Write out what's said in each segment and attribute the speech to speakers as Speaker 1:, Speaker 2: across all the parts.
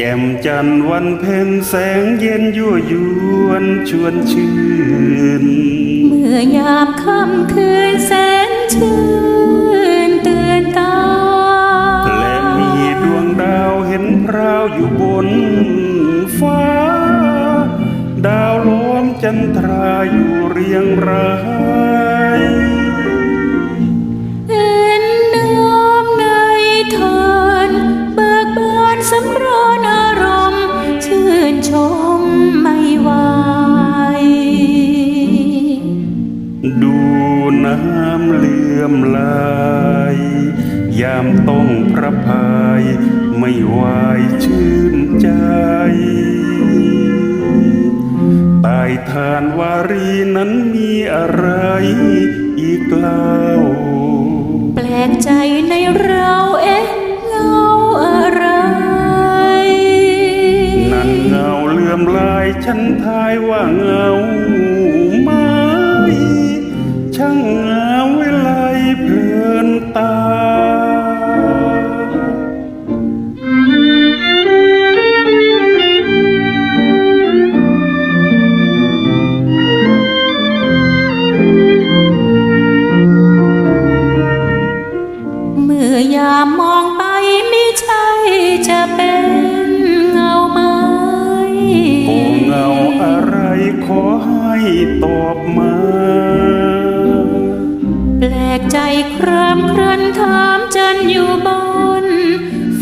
Speaker 1: จันทร์วันเพ็ญแสงเย็นยั่วยวนชวนชื่น
Speaker 2: เมื่อยามค่ำคืนแสนชื่นเตือนตา
Speaker 1: และมีดวงดาวเห็นพราวอยู่บนฟ้า ดาวล้อมจันทราอยู่เรียงราย ดูน้ำเลื่อมไหลยามต้องพระพาย ไม่วายชื่นใจใต้ฐานวารีนั้นมีอะไรอีกเล่า
Speaker 2: แปลกใจในเราเอ๊ะเงาอะไร
Speaker 1: นั่นเงาเลื่อมลายฉันทายว่าเงา เมื่
Speaker 2: อยามมองไปไม่ใช่จะเป็นเงาไม้
Speaker 1: โอ้เงาอะไรขอให้ตอบมา
Speaker 2: แปลกใจครามครันถามจันอยู่บน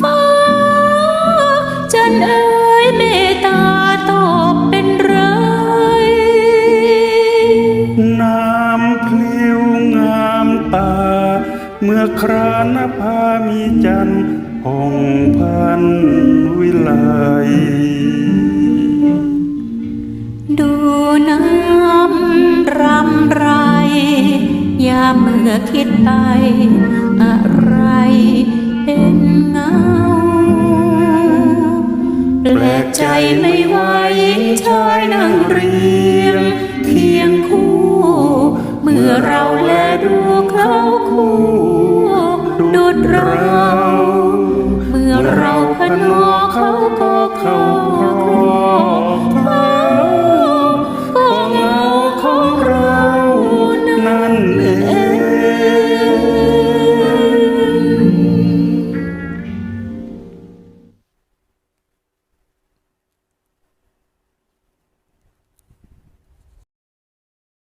Speaker 2: ฟ้า เมื่อ
Speaker 1: ครานภามีจันทร์พองพันวิไล
Speaker 2: ดูน้ำรำไร ยามเมื่อคิดไป อะไรเป็นเงาแปลกใจไม่ว่าหญิงชายนั่งเรี around.